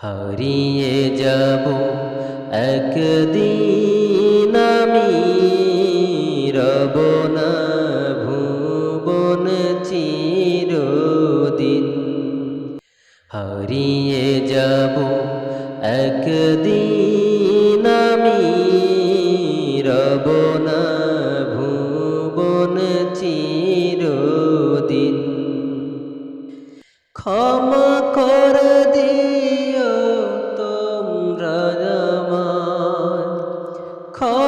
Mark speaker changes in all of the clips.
Speaker 1: হারিয়ে যাব একদিন আমি, রব না ভুবন চিরদিন। হারিয়ে যাব একদিন আমি, রব না ভুবন চিরদিন। ক্ষমা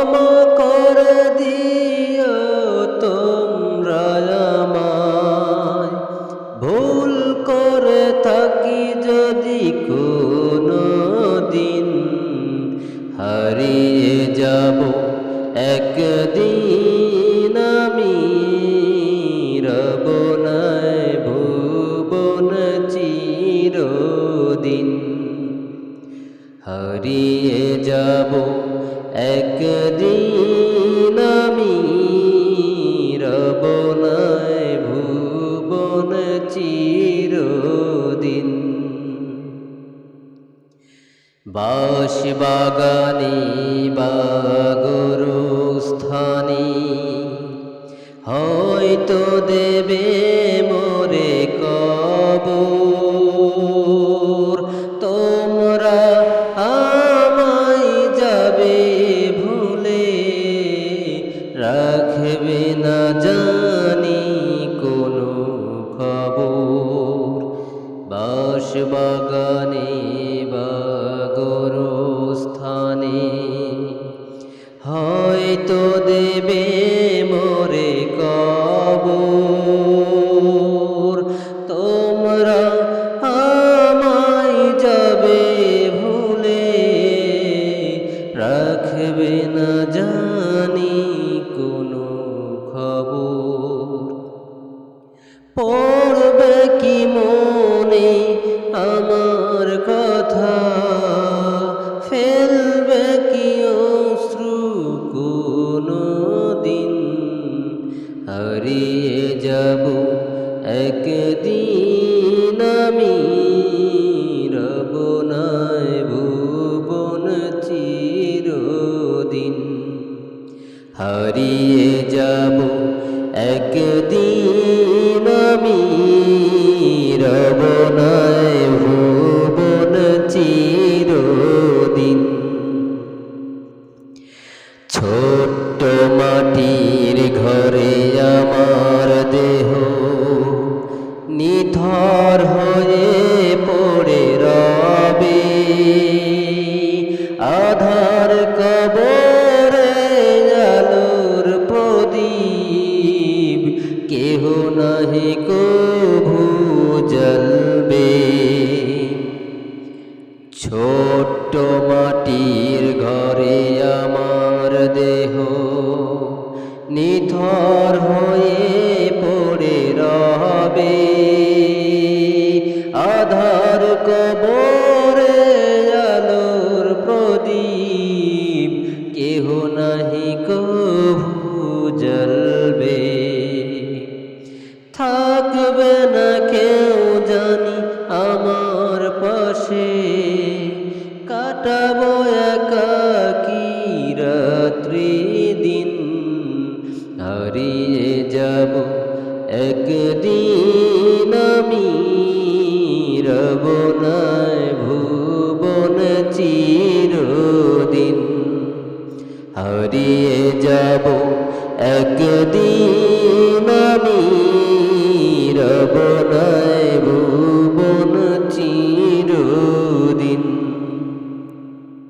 Speaker 1: ক্ষমা কর দিও তোমরা ভুল করে থাকি যদি কোনো দিন, হারিয়ে যাব একদিন আমি। হারিয়ে যাব একদিন চিরদিন। বাস বাগানে বাগরু স্থানে হয়তো দেবে মোরে কবর। তোমরা আমায় যাবে ভুলে রাখবে না জানি বাগানে বাগর স্থানে হয়তো দেবে মোরে কবর। তোমরা আমায় যাবে ভুলে। রাখবে না জানি কোনো খবর। পড়বে কি মনে একদিন আমি রব নাই ভুবন চিরদিন। হারিয়ে যাব একদিন আমি রব নাই ভুবন চিরদিন। ছোট্ট মাটির ঘরে আমার নিথর হয়ে পড়ে রবে। আধার কবরে আলোর প্রদীপ, কেহ নাহি কভু জলবে ছোট্ট মাটির ঘরে আমার দেহ নিথর কাটাবো একাকি রাত্রি দিন। হারিয়ে যাব একদিন আমি রব নাই ভুবন চিরদিন। হারিয়ে যাব